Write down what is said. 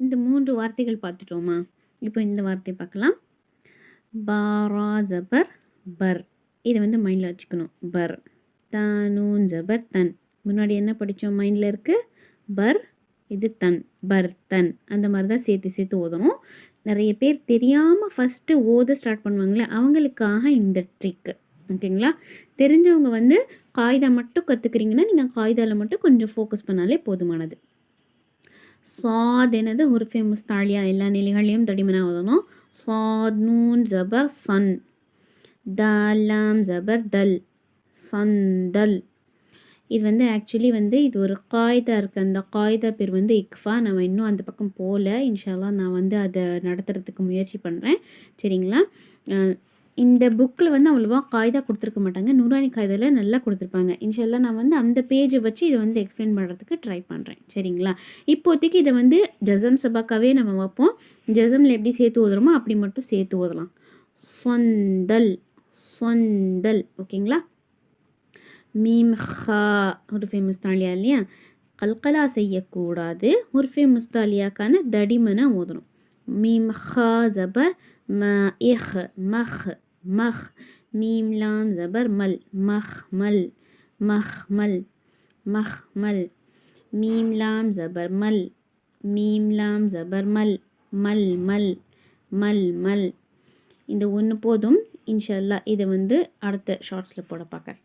இந்த மூன்று வார்த்தைகள் பார்த்துட்டோமா? இப்போ இந்த வார்த்தையை பார்க்கலாம். பாரா ஜபர் பர். இதை வந்து மைண்டில் வச்சுக்கணும். பர். தானூன் ஜபர் தன். முன்னாடி என்ன படித்தோம்? மைண்டில் இருக்குது பர் இது தன். பர் தன். அந்த மாதிரி தான் சேர்த்து சேர்த்து ஓதணும். நிறைய பேர் தெரியாமல் ஃபஸ்ட்டு ஓத ஸ்டார்ட் பண்ணுவாங்களே அவங்களுக்காக இந்த ட்ரிக்கு ஓகேங்களா தெரிஞ்சவங்க வந்து காகிதா மட்டும் கற்றுக்குறீங்கன்னா நீங்கள் காகிதாவில் மட்டும் கொஞ்சம் ஃபோக்கஸ் பண்ணாலே போதுமானது. சாத் என்னது ஹுர்ஃபே முஸ்தாலியா எல்லா நிலைகளையும் தடிமனாக ஓதணும் சாத் நூன் ஜபர் சன் தலாம் ஜபர் தல் சந்தல் இது வந்து ஆக்சுவலி வந்து இது ஒரு காய்தா இருக்குது அந்த காய்தா பேர் வந்து இக்ஃபா நம்ம இன்னும் அந்த பக்கம் போகல இன்ஷால்லா நான் வந்து அதை நடத்துறதுக்கு முயற்சி பண்ணுறேன் சரிங்களா இந்த புக்கில் வந்து அவ்வளோவா காய்தா கொடுத்துருக்க மாட்டாங்க. நூறாணி காய்தாவில் நல்லா கொடுத்துருப்பாங்க. இன்ஷால்லா நான் வந்து அந்த பேஜை வச்சு இதை வந்து எக்ஸ்பிளைன் பண்ணுறதுக்கு ட்ரை பண்ணுறேன் சரிங்களா? இப்போதைக்கு இதை வந்து ஜசம் சபாக்காவே நம்ம வைப்போம் ஜசமில் எப்படி சேர்த்து ஓதுறோமோ அப்படி மட்டும் சேர்த்து ஓதலாம். சொந்தல் சொந்தல். ஓகேங்களா? மீம் ஹா ஹுர்ஃபே முஸ்தாலியா இல்லையா? கல்கலா செய்யக்கூடாது. ஹுர்ஃபே முஸ்தாலியாக்கான தடிமனை ஓதணும். மீம் ஹா ஜபர் ம இஹ் மஹ். மஹ் மீம் லாம் ஜபர் மல் மஹ்மல் மல் மஹ் மல் மஹ் மல் மீம் லாம் ஜபர் மல் மீம் லாம் ஜபர் மல் மல் மல் மல் மல் இந்த ஒன்று போதும். இன்ஷல்லா இதை வந்து அடுத்த ஷார்ட்ஸில் போட பார்க்குறேன்.